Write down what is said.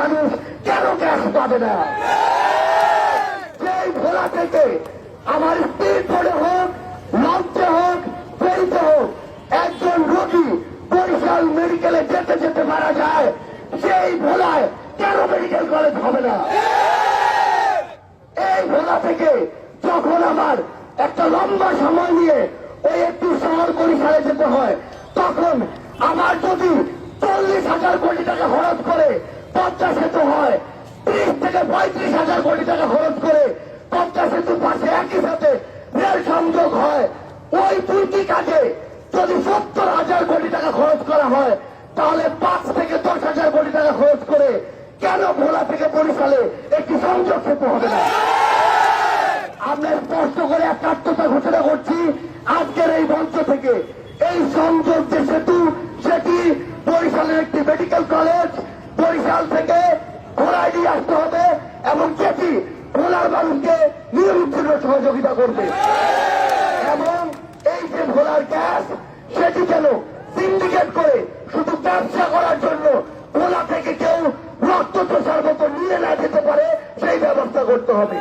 মানুষ কেন গ্যাস পাবে না? সেই ভোলা থেকে আমার স্পিড বোর্ডে হোক লঞ্চে হোক ফেরিতে হোক, একজন রোগী বরিশাল মেডিকেলে যেতে যেতে মারা যায়, সেই ভোলায় কেন মেডিকেল কলেজ হবে না? এই ভোলা থেকে যখন আমার একটা লম্বা সময় নিয়ে ওই একটু শহর বরিশালে যেতে হয়, তখন আমার যদি চল্লিশ হাজার কোটি টাকা খরচ করে পদ্মা সেতু হয়। ত্রিশ থেকে পঁয়ত্রিশ হাজার কোটি টাকা খরচ করে পদ্মা সেতুর পাশে একই সাথে রেল সংযোগ হয়। ওই দুইটি কাজে যদি সত্তর হাজার কোটি টাকা খরচ করা হয়, তাহলে পাঁচ থেকে দশ হাজার কোটি টাকা খরচ করে কেন ভোলা থেকে বরিশালে একটি সংযোগ সেতু হবে না? আমরা স্পষ্ট করে একাত্মতা ঘোষণা করছি, আজকের এই মঞ্চ থেকে এই সংযোগ যে সেতু, সেটি বরিশালের একটি মেডিকেল কলেজ বরিশাল থেকে ঘোড়ায় নিয়ে আসতে হবে এবং চেপি ভোলার মানুষকে নিরবিচ্ছিন্ন সহযোগিতা করবে। এবং এই যে ভোলার গ্যাস, সেটি কেন সিন্ডিকেট করে শুধু ব্যবসা করার জন্য ভোলা থেকে কেউ রক্ত প্রসার মতো নিয়ে না যেতে পারে, সেই ব্যবস্থা করতে হবে।